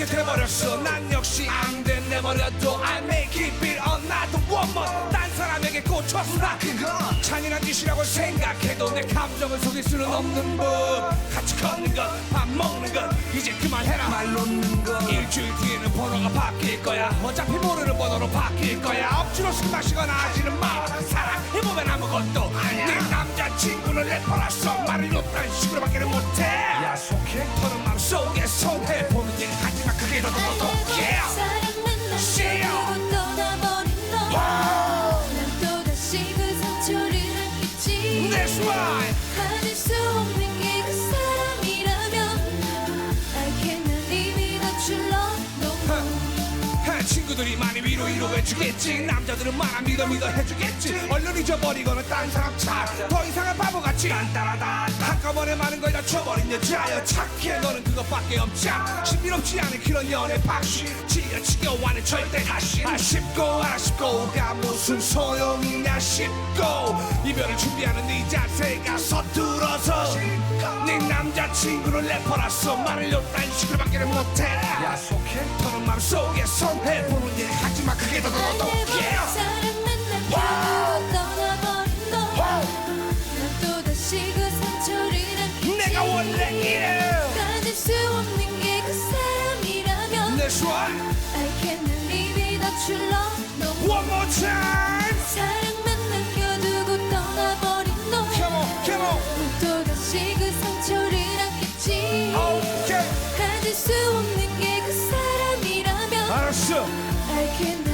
이렇게 돼버렸어. 난 역시 안 돼 내버려도 I make it beat another woman 딴 사람에게 꽂혔어. 나 그건 잔인한 짓이라고 생각해도 내 감정을 속일 수는 없는 법 같이 걷는 것밥 먹는 것 이제 그만해라. 말 놓는 것. 일주일 뒤에는 번호가 바뀔 거야. 어차피 모르는 번호로 바뀔 거야. 억지로 술 마시거나 하지는 마. 사랑 안 친구들이 많이 위로 위로해주겠지. 남자들은 말안 믿어 믿어 해주겠지. 얼른 잊어버리고는 딴 사람 차더 이상한 바보같이. 딴따라다. 한꺼번에 많은 걸다 줘버린 여자여. 착해. 너는 그것밖에 없자 신비롭지 않은 그런 연애 방식 지어치고 와는 절대 다시. 아쉽고 아쉽고가 무슨 소용이냐 싶고. 이별을 준비하는 네 자세가 남자 친구는 래퍼라서 말을 요딴 식으로 밖에는 못해. 야속해? 더는 마음속에 손해 보는 일 하지마 그게 더 더더 yeah. 사랑은 날 두고 떠나버린 너난 또 다시 그 상처를 안겠지 내가 원래 이래. 가질 수 없는 게 그 사람이라면 That's right I cannot live without your love 받을 수 없는 게 그 사람이라면 알았어. 알겠